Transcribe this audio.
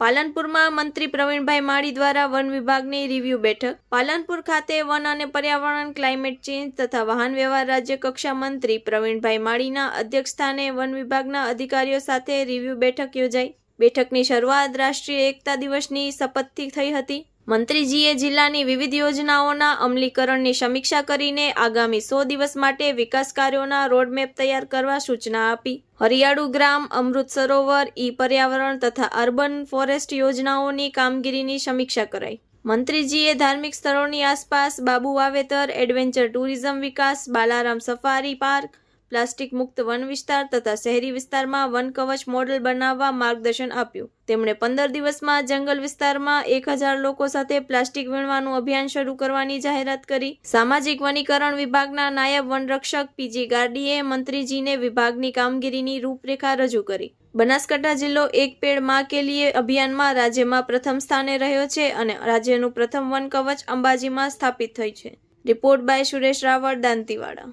પાલનપુરમાં મંત્રી પ્રવીણભાઈ માળી દ્વારા વન વિભાગની રિવ્યુ બેઠક. પાલનપુર ખાતે વન અને પર્યાવરણ, ક્લાઇમેટ ચેન્જ તથા વાહન વ્યવહાર રાજ્ય કક્ષા મંત્રી પ્રવીણભાઈ માળીના અધ્યક્ષસ્થાને વન વિભાગના અધિકારીઓ સાથે રિવ્યુ બેઠક યોજાઈ. બેઠકની શરૂઆત રાષ્ટ્રીય એકતા દિવસની શપથથી થઈ હતી. મંત્રીજીએ જિલ્લાની વિવિધ યોજનાઓના અમલીકરણની સમીક્ષા કરીને આગામી સો દિવસ માટે વિકાસ કાર્યોના રોડમેપ તૈયાર કરવા સૂચના આપી. હરિયાળુ ગ્રામ, અમૃત સરોવર ઈ પર્યાવરણ તથા અર્બન ફોરેસ્ટ યોજનાઓની કામગીરીની સમીક્ષા કરાઈ. મંત્રીજીએ ધાર્મિક સ્થળોની આસપાસ બાબુ વાવેતર, એડવેન્ચર ટુરિઝમ વિકાસ, બાલારામ સફારી પાર્ક પ્લાસ્ટિક મુક્ત વન વિસ્તાર તથા શહેરી વિસ્તારમાં વન કવચ મોડેલ બનાવવા માર્ગદર્શન આપ્યું. તેમણે પંદર દિવસમાં જંગલ વિસ્તારમાં એક હજાર લોકો સાથે પ્લાસ્ટિક વીણવાનું અભિયાન શરૂ કરવાની જાહેરાત કરી. સામાજિક વનીકરણ વિભાગના નાયબ વનરક્ષક પીજી ગાર્ડીએ મંત્રીજીને વિભાગની કામગીરીની રૂપરેખા રજૂ કરી. બનાસકાંઠા જિલ્લો એક પેડમાં કે લીએ અભિયાનમાં રાજ્યમાં પ્રથમ સ્થાને રહ્યો છે અને રાજ્યનું પ્રથમ વન કવચ અંબાજીમાં સ્થાપિત થઈ છે. Report by Suresh Raval, Dantiwada.